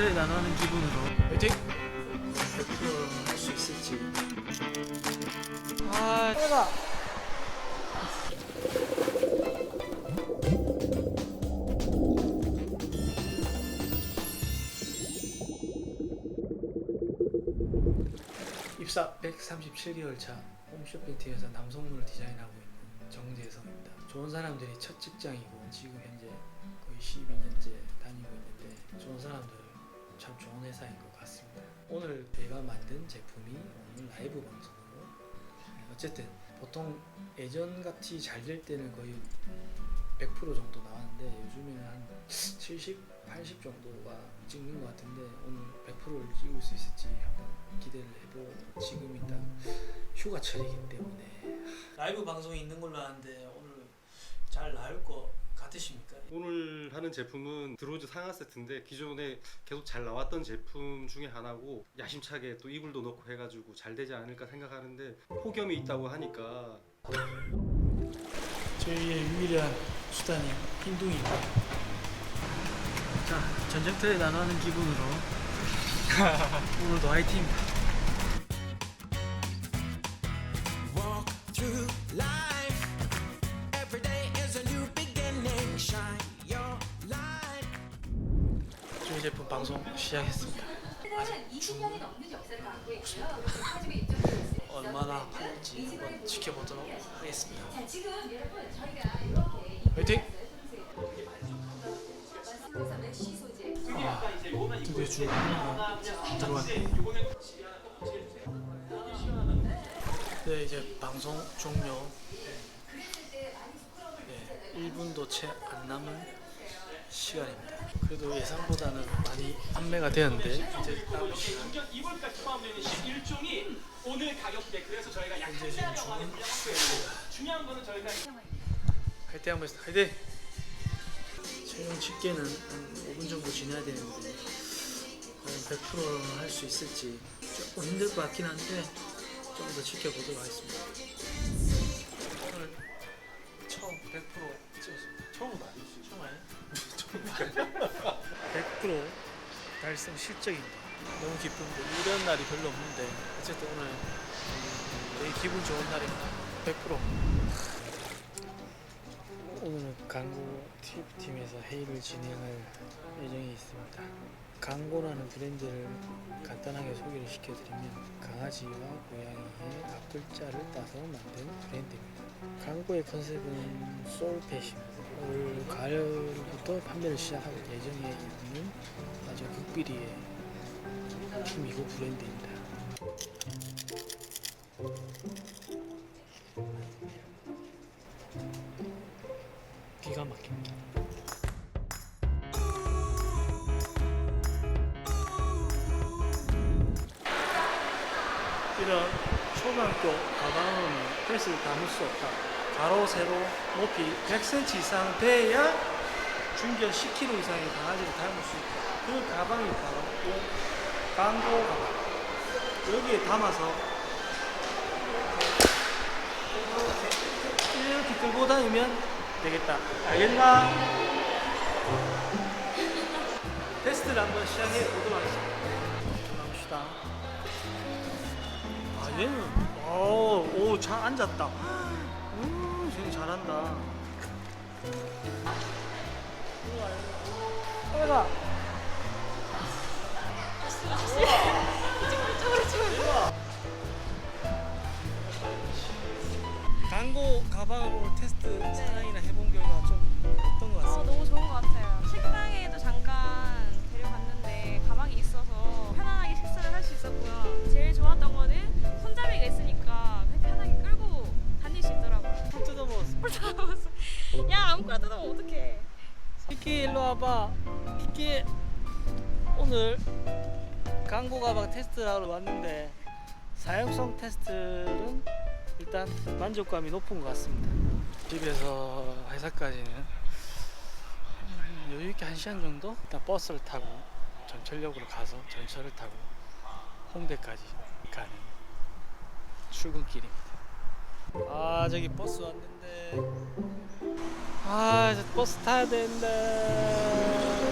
전쟁터에 나눠하는 기분으로 화이팅! 100%할수 있을지 아 해가 입사 137개월 차 홈쇼핑팀에서 남성물을 디자인하고 있는 정재성입니다. 좋은 사람들이 첫 직장이고 지금 현재 거의 12년째 다니고 있는데 좋은 사람들 참 좋은 회사인 것 같습니다. 오늘 제가 만든 제품이 오늘 라이브 방송으로 어쨌든 보통 예전 같이 잘 될 때는 거의 100% 정도 나왔는데 요즘에는 한 70, 80 정도가 찍는 것 같은데 오늘 100%를 찍을 수 있을지 한번 기대를 해보고 지금 일단 휴가철이기 때문에 라이브 방송이 있는 걸로 아는데 오늘 잘 나올 것 같으십니까? 오늘 하는 제품은 드로즈 상하 세트인데 기존에 계속 잘 나왔던 제품 중에 하나고 야심차게 또 이불도 넣고 해가지고 잘 되지 않을까 생각하는데 폭염이 있다고 하니까 저희의 유일한 수단이 흰둥이입니다. 자, 전쟁터에 나눠하는 기분으로 오늘도 화이팅! walk 저희 제품 방송 시작했습니다. 회사는 20년이 넘는 역사를 갖고 있고요. 가지고 입점되고 있어요. 얼마나 팔릴지 한번 지켜보도록 하겠습니다. 화이팅! 아, 드디어 줄 하나가 들어왔네. 네, 이제 방송 종료. 네, 1분도 채 안 남은 시간입니다. 그래도 예상보다는 많이 판매가 되었는데 이제 다음 시간 2월까지 포함되는 11종이 오늘 가격대 그래서 저희가 약 현재 지금 할때 한번 했습니다. 화이팅! 최종 집계는 한 5분 정도 지나야 되는데 과연 100%할 수 있을지 조금 힘들 것 같긴 한데 좀더 지켜보도록 하겠습니다. 오늘 처음 100% 찍었습니다. 처음은 아니지. 처음 아니야? 100% 달성 실적입니다. 너무 기쁜데 이런 날이 별로 없는데 어쨌든 오늘 되게 기분 좋은 날입니다. 100% 오늘은 광고 TF팀에서 회의를 진행할 예정이 있습니다. 광고라는 브랜드를 간단하게 소개를 시켜드리면 강아지와 고양이의 앞글자를 따서 만든 브랜드입니다. 광고의 컨셉은 소울펫입니다. 올 가을부터 판매를 시작할 예정에 있는 아주 극비리의 팀이고 브랜드입니다. 기가 막힙니다. 이런 초등학교 가방은 패스를 담을 수 없다. 가로, 세로, 높이 100cm 이상 돼야 중견 10kg 이상의 강아지를 담을 수 있다. 그 가방이 바로 이 광고 가방. 여기에 담아서 이렇게, 끌고 다니면 되겠다. 알겠나? 테스트를 한번 시작해 보도록 하겠습니다. 얘는 오오잘 앉았다. 음 쟤는 잘한다. 얘가. 광고 가방으로 테스트 거나 뜯어면 어떡해. 키키 일로 와봐. 키키 오늘 광고 가방 테스트하러 왔는데 사용성 테스트는 일단 만족감이 높은 것 같습니다. 집에서 회사까지는 여유 있게 한 시간 정도 일단 버스를 타고 전철역으로 가서 전철을 타고 홍대까지 가는 출근길입니다. 아 저기 버스 왔는데. 아 버스 타야 되는데